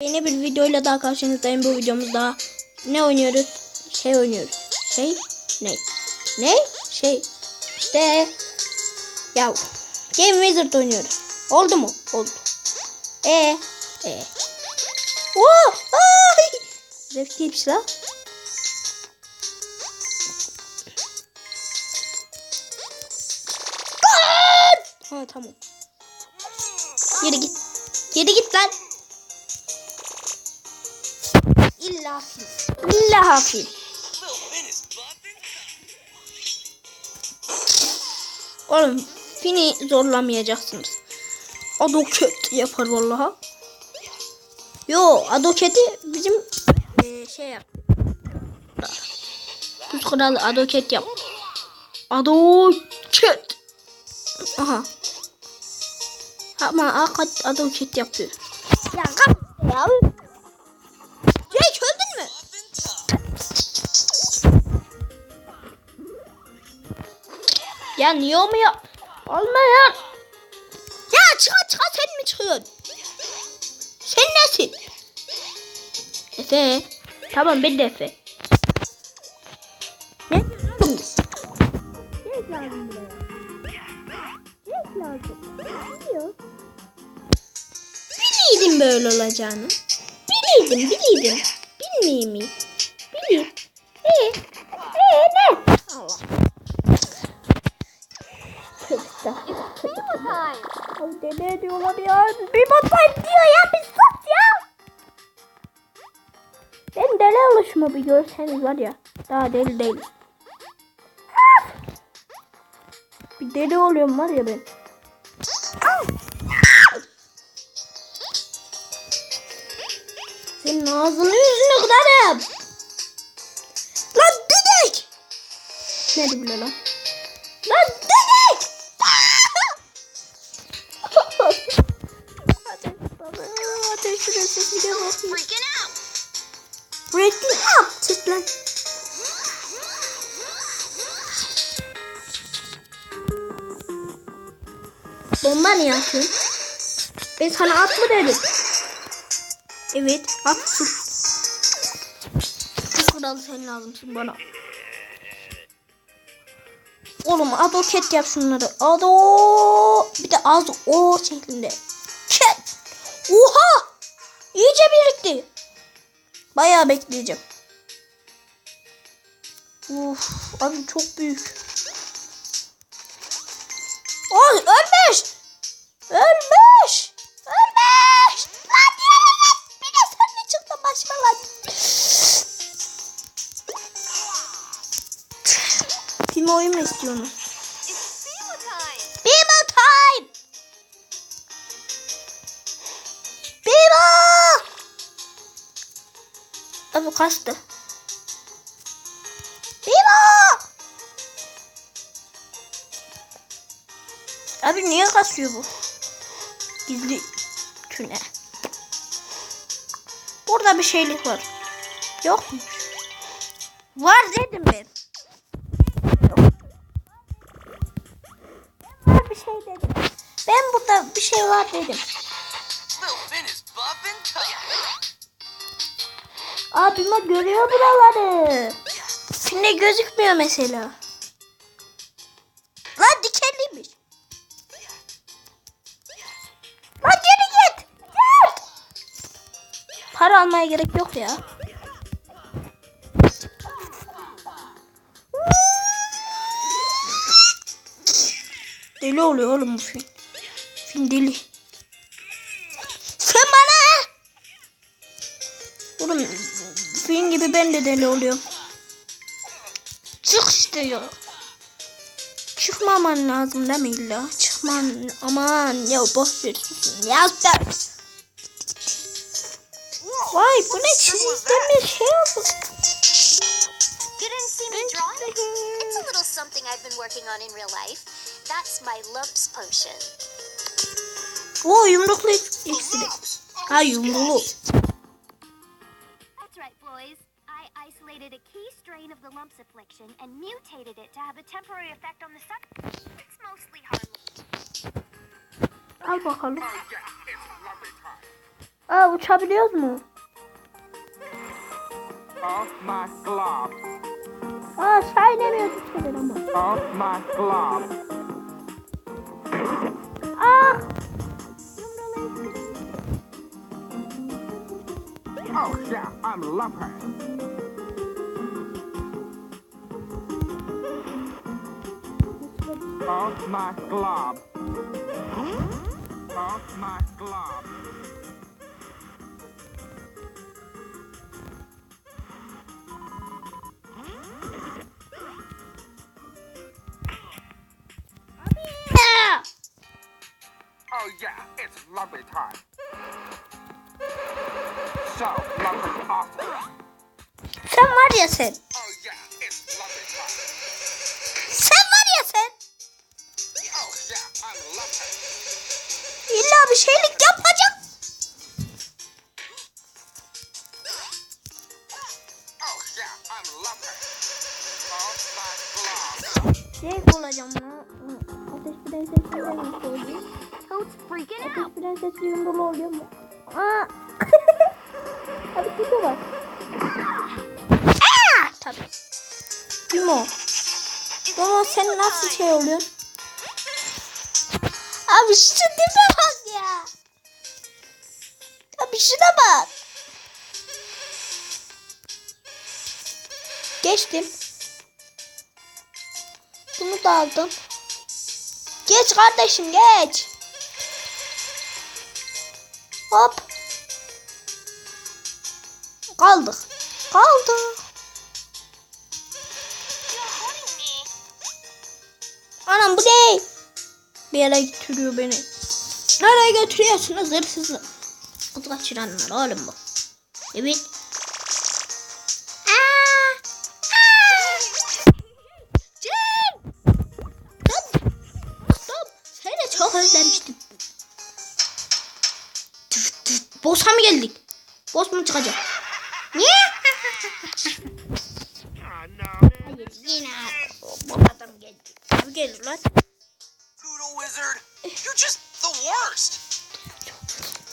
Yeni bir videoyla daha karşınızdayım. Bu videomuzda ne oynuyoruz? Şey oynuyoruz. Şey ne? Ne? Şey işte ya Game Wizard oynuyoruz. Oldu mu? Oldu. E e. Oo! Ay! Zevkliymiş la. Ha tamam. Geri git. Geri git lan. İlla fil. İlla fil. Oğlum fini zorlamayacaksınız. Adoket yapar vallaha. Yo adoketi bizim eee, şey yap. Tuz kralı adoket yap. Adoket. Aha. Ama akat adoket yapıyor. Ya kap ya. Ya niye olmuyor? Olmuyor. Ya çıka çıka sen mi çıkıyorsun? Sen nesin? Efe. Tamam ben de Efe. Ne? Ne lazım buraya? Ne lazım? Biliyor. Biliyordum böyle olacağını. Biliyordum, biliyordum. Bilmeyeyim mi? Bir görseniz var ya. Daha deli değilim. Bir deli oluyorum var ya ben. Senin ağzını yüzünü kırarım. Lan dedek. Ne bile lan? Lan lan. Bomba niye atıyorsun? Ben sana at mı dedim? Evet atsın. Bu kralı sen lazımsın bana. Oğlum adoket yap şunları. Ado. Bir de az o şeklinde. Ket. Oha. İyice birikti. Bayağı bekleyeceğim. Uf, abi çok büyük. Aa, ölmüş. Ölmüş. Ölmüş. Lan yere git. Bir de sen mi çıktın başıma lan? Kim oyun mu. Bimo. Abi kaçtı. Abi niye kasıyor bu? Gizli tüne. Burada bir şeylik var. Yok mu? Var dedim ben. Var bir şey dedim. Ben burada bir şey var dedim. Abime görüyor buraları. Şimdi gözükmüyor mesela. Almaya gerek yok ya. Deli oluyor oğlum bu film. Film deli. Sen bana. Oğlum film gibi ben de deli oluyorum. Çık işte ya. Çıkmaman lazım değil mi illa? Çıkman aman ya boş ver. Yaz der. Vay bu ne çizikten bir şey oldu. You didn't see me draw it? It's a little something I've been working on in real life. That's my lumps potion. O yumruklu iksiri. Ha yumrulu. That's right, boys. I isolated a key strain of the lumps affliction and mutated it to have a temporary effect on the sun. It's mostly harmless. Al bakalım. Aa uçabiliyoruz mu? Off my glove. Aa inemiyoruz uçabilir ama. Off my glove. Ah! Oh yeah, I'm lumpy. Off my glove. Off my glove. Yeah, it's lumpy time. So lumpy awesome. Sen var ya sen. Oh yeah, it's lumpy time. Sen var ya sen. Oh yeah, I'm lumpy. İlla bir şeylik yapacak. Oh yeah, I'm lumpy. Off my glove. Olacağım ya. Ateş prensesliğinde nasıl oluyor? Toad's freaking out. Ateş prensesliğinde dolu oluyor mu? Aa! Var. Aa! Tabii. Kim o? Baba sen nasıl şey oluyor? Abi şu tipe bak ya. Abi şuna bak. Geçtim. Bunu da aldım. Geç kardeşim geç. Hop. Kaldık. Kaldık. Anam bu ne? Bir yere götürüyor beni. Nereye götürüyorsunuz hırsızı? Kız kaçıranlar oğlum bu. Evet. Boss'a mı geldik? Boss mu çıkacak? Niye? Hayır yine adam geldi. Kim gelir lan? Poodle Wizard, you're just the worst.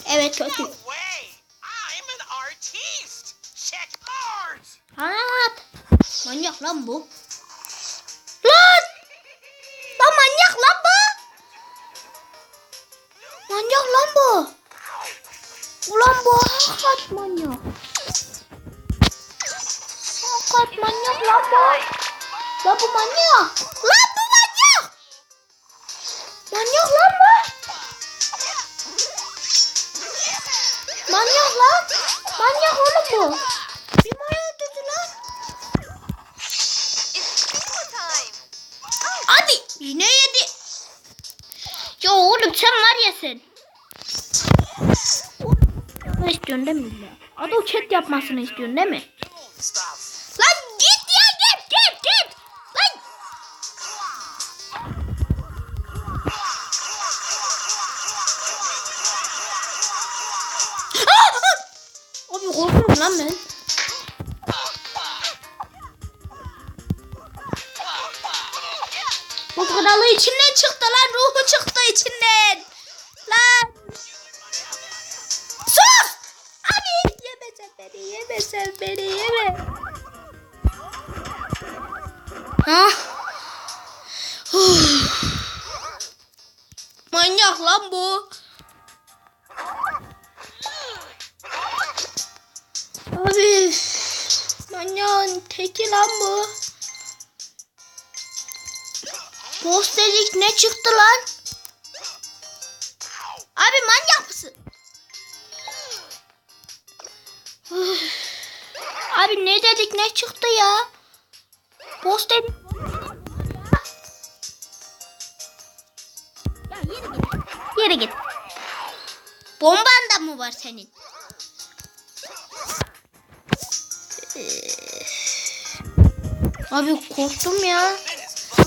Evet kötü. No way. I'm an artiste. Check art. Anlat. Manyak lan bu. Hakikat manyak. Hakikat manyak lan bu. Lan bu manyak. Lan bu manyak. Manyak lan bu. Manyak lan. Manyak oğlum bu. Bir manyak dedi lan. Hadi yine yedi. Ya oğlum sen var ya sen. Ne istiyorsun değil mi illa? Adı o chat yapmasını istiyorsun değil mi? Lan git ya git git git. Lan. Abi korkuyorum lan ben. Bu kralı içinden çıktı lan ruhu çıktı içinden. Yeme. Ha? Manyak lan bu. Abi manyağın teki lan bu. Boss dedik ne çıktı lan? Abi manyak Abi ne dedik ne çıktı ya? Boss dedik. Ya yere git. Bomban da mı var senin? Abi korktum ya.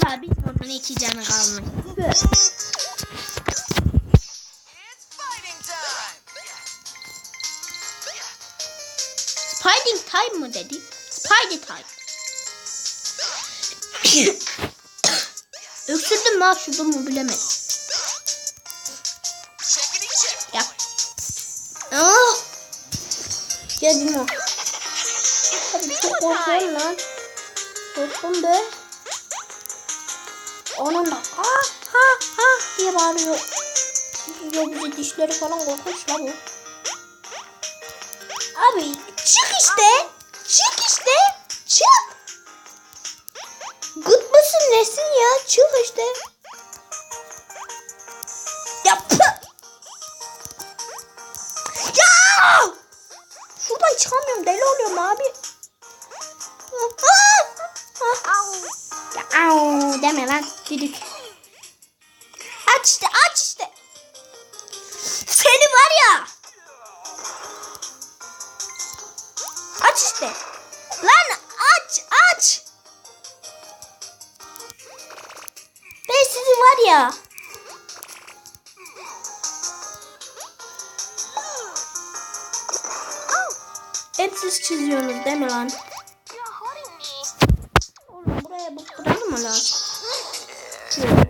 Abi oradan iki canı kalmış. Spiding time mı dedi? Spidey time. Öksürdüm mü hapşurdum mu bilemedim. Yap. Oh, Gel Bimo. Abi çok korkuyorum lan. Korktum be. Onun da ha ha ha diye bağırıyor. Ya bizi dişleri falan korkunç la bu. Abi çık işte. Çık işte. Çık. Gıt mısın nesin ya? Çık işte. Ya pı. Ya! Şuradan çıkamıyorum. Deli oluyorum abi. Ya, au deme lan. Düdük. Aç. Ya. Hep siz çiziyorsunuz değil mi lan? Oğlum buraya bu kadar mı lazım? Şöyle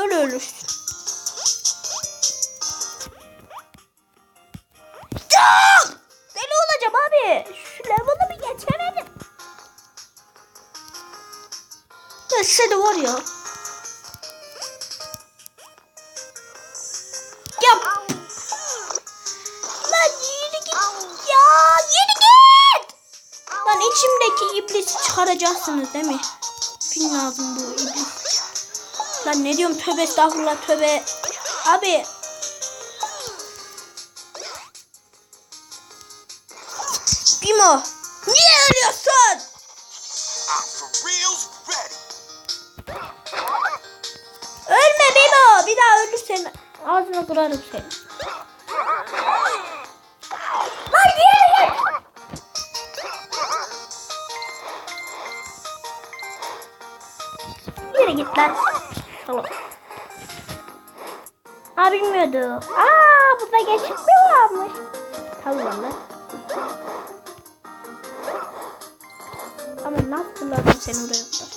Öyle ölürsün. Ya! Deli olacağım abi. Şu level'ı bir geçemedim. Ya seni var ya. Ya. Lan yürü git. Ya yürü git. Lan içimdeki iblisi çıkaracaksınız değil mi? Film lazım bu iblis. Lan ne diyorum tövbe estağfurullah tövbe. Abi. Bimo. Niye ölüyorsun? Ölme Bimo. Bir daha ölürsen ağzına kırarım seni. Lan yürü git. Yürü git lan. Salak. Aa bilmiyordu. Aa burada geçit mi varmış? Tabii lan. Ama nasıl fırladım seni oraya kadar?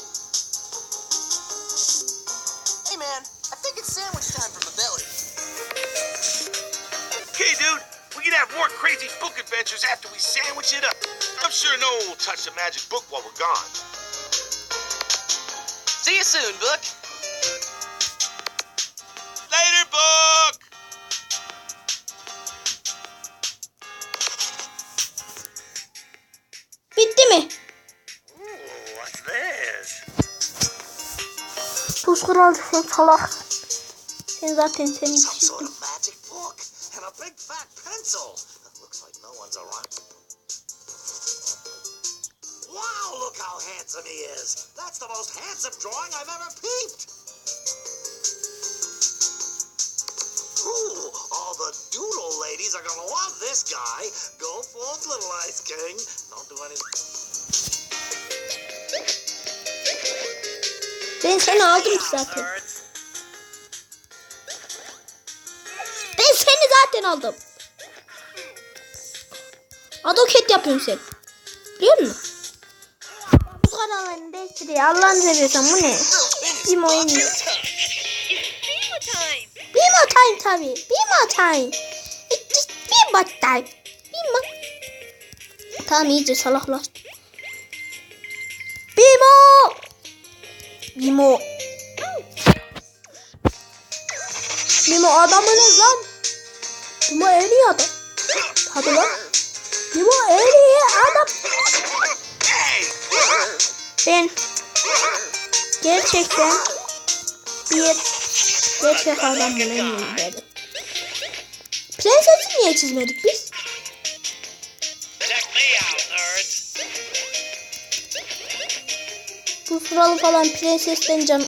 Hey man, I think it's sandwich time for mobility. Okay, dude. We can have more crazy book adventures after we sandwich it up. I'm sure no one will touch the magic book while we're gone. See you soon, book. Tuz kral sen salak. Sen zaten seni around. Wow, look how handsome he is. That's the most handsome drawing I've ever peeped. Ooh, all the doodle ladies are gonna love this guy. Go forth, little Ice King. Don't do anything. Ben seni aldım ki zaten. Ben seni zaten aldım. Adoket yapıyorum sen. Biliyor musun? Bu kanalını değiştiriyor. Allah'ını seviyorsan bu ne? Bimo en iyi. Bimo time tabi. Bimo time. Bimo time. Bimo. Tamam iyice salaklaştı. Bimo. Bimo adamınız lan. Bimo en iyi adam. Hadi lan. Bimo en iyi adam. Ben gerçekten bir gerçek adam bulamıyorum dedim. Prensesi niye çizmedik biz? Sıralı falan prensesten can